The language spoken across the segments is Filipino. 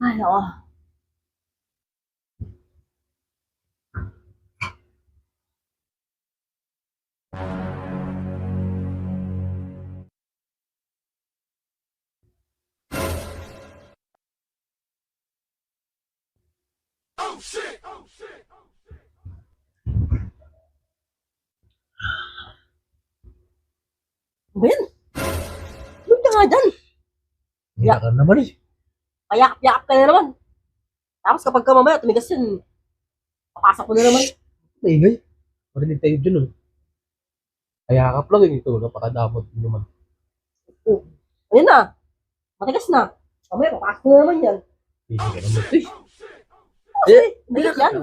Ay, nako. Ano ba yan? Ano ka nga dyan? Hindi ka naman eh. Payakap-yakap ka na naman. Tapos kapag ka mamaya, tumigas yan, papasok mo na naman. Maingay. Marinig tayo dyan oh. Kaya ka lang eh. Ito, napakadamot mo naman. Ayun na. Matigas na. Mamaya, papasok na naman yan. Hindi ka naman ito eh. Kasi, matigas yan.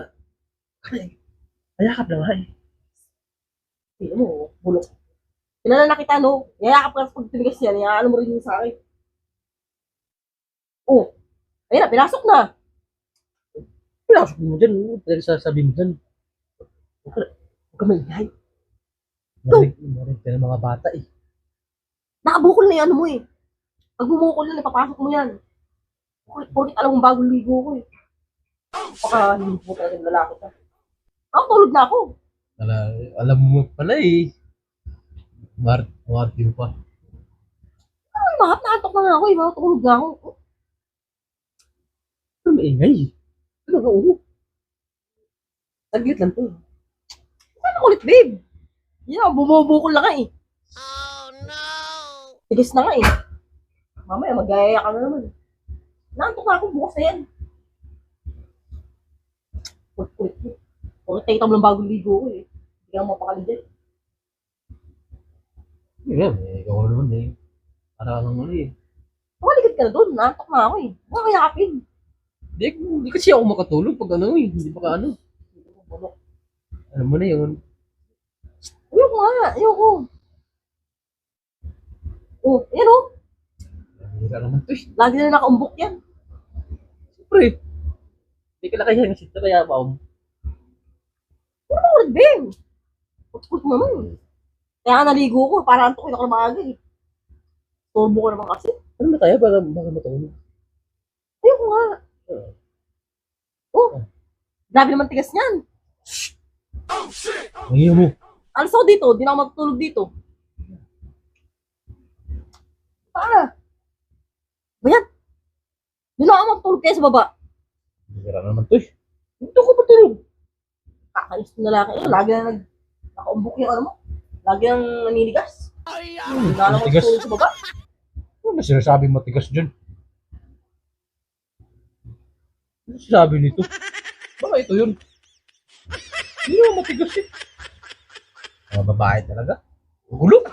Kayakap na nga eh. Eh, ano, bulok. Kilala na kita, no? Yayakap ka pag tumigas yan. Yayaan mo rin yun sa akin. Ayun na, pinasok na. Pinasok mo dyan. oh. Pinagsasabi mo dyan. Huwag ka maingay. Marinig, marinig ka ng mga bata eh. Nakabukol na yung ano mo eh. Pag bumukol na, napapasok mo yan. Bakit bakit alam mong bagong ligo ko eh. Baka hindi mo talaga yung lalaki ka. Ako, tulog na ako. Ala, alam mo pala eh. Mart, Mart mo pa. Ay, mahap na antok na nga ako eh. Mga tulog na ako. Maingay? Ano ka ulo? Saglit lang to. Ano ulit, babe? Yan, bumubukol ka eh. Oh, no! Tigis na nga eh. Mamaya, magayaya ka na naman. Naantok na ako, bukas na yan. Ulit-ulit mo. Ulit tayo ng bagong ligo ko eh. Hindi ka mapakali dyan. Yan eh. Ikaw naman eh. Para kang ano eh. Tumaligid ka na doon. Naantok na ako eh. Huwag kaya Hindi, hindi kasi ako makatulog pag ano eh. Hindi pa ka ano. Alam mo na yun. Ayoko nga. Ayoko. Oh, yan oh. Ka naman to eh. Lagi na nakaumbok yan. Siyempre. Hindi ka nakahiya ng sito kaya ba um, Ano ba ulit, Ben? Utkot mo naman. Kaya nga naligo ko. Para antokin ako na maaga eh. Turbo ko naman kasi. ano na kaya baka, baka matulog? Ayoko nga. Oh. Grabe naman tigas niyan. Ang iyo mo. Alas ako dito. Di na ako matutulog dito. Ah. Ba yan? Doon ako matutulog kaya sa baba. Hindi ka naman to eh. Dito ko matulog. Kakainis na lalaki. Eh, lagi na nag... Nakaumbok yung ano mo. Lagi nang naninigas. Hindi na Matigas. matutulog sa baba. Ano na sinasabing matigas dyan? Ano sinasabi nito? Baka ito yun. Hindi naman matigas eh. Mga babae talaga. Gulo.